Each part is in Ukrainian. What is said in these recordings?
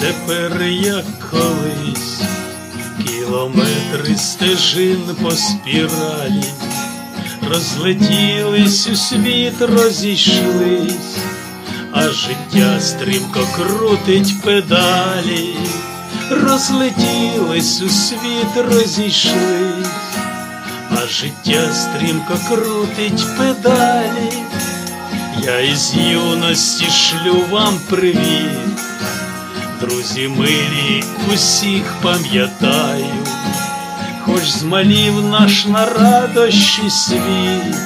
тепер, як колись, кілометри стежин по спіралі, розлетілись у світ, розійшлись, а життя стрімко крутить педалі, розлетілись у світ, розійшлись, а життя стрімко крутить педалі. Я із юності шлю вам привіт, друзі милі, усіх пам'ятаю, хоч змалів наш на радощі світ,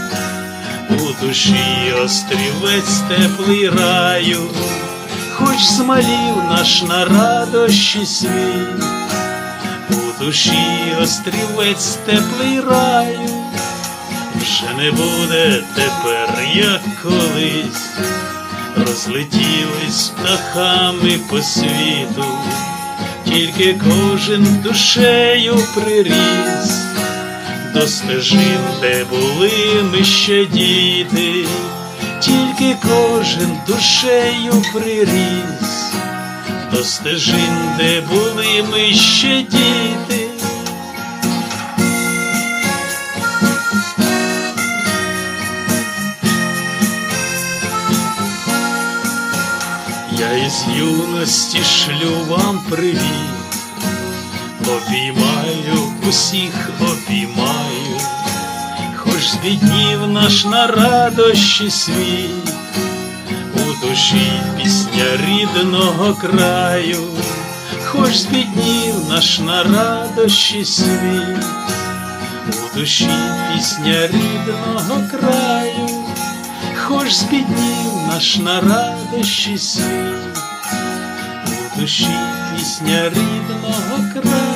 у душі острівець теплий раю, хоч змалів наш на радощі світ, у душі острівець теплий раю. Вже не буде тепер, як колись, розлетілись птахами по світу, тільки кожен душею приріс, до стежин, де були ми ще діти, тільки кожен душею приріс, до стежин, де були ми ще діти. Я із юності шлю вам привіт, обіймаю, усіх обіймаю, хоч збіднів наш на радощі світ, у душі пісня рідного краю, хоч збіднів наш на радощі світ, у душі пісня рідного краю хоч збіднів наш на радощі світ, у душі пісня рідного краю.